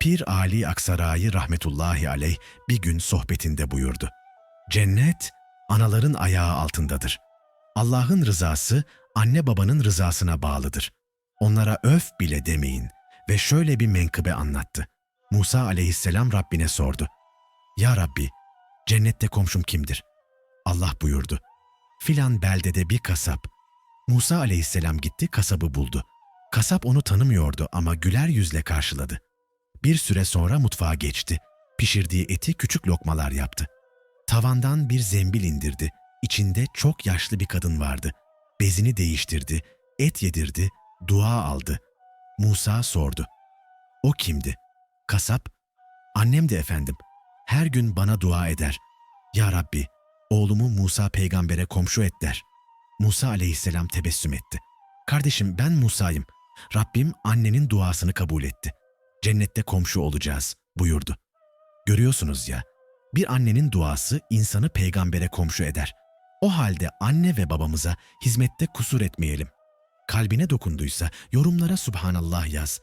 Pir Ali Aksaray'ı rahmetullahi aleyh bir gün sohbetinde buyurdu. Cennet, anaların ayağı altındadır. Allah'ın rızası, anne babanın rızasına bağlıdır. Onlara öf bile demeyin ve şöyle bir menkıbe anlattı. Musa aleyhisselam Rabbine sordu. Ya Rabbi, cennette komşum kimdir? Allah buyurdu. Filan beldede bir kasap. Musa aleyhisselam gitti kasabı buldu. Kasap onu tanımıyordu ama güler yüzle karşıladı. Bir süre sonra mutfağa geçti. Pişirdiği eti küçük lokmalar yaptı. Tavandan bir zembil indirdi. İçinde çok yaşlı bir kadın vardı. Bezini değiştirdi, et yedirdi, dua aldı. Musa sordu. O kimdi? Kasap, annem de efendim. Her gün bana dua eder. Ya Rabbi, oğlumu Musa peygambere komşu et der. Musa aleyhisselam tebessüm etti. Kardeşim ben Musa'yım. Rabbim annenin duasını kabul etti. Cennette komşu olacağız buyurdu. Görüyorsunuz ya, bir annenin duası insanı peygambere komşu eder. O halde anne ve babamıza hizmette kusur etmeyelim. Kalbine dokunduysa yorumlara Subhanallah yaz.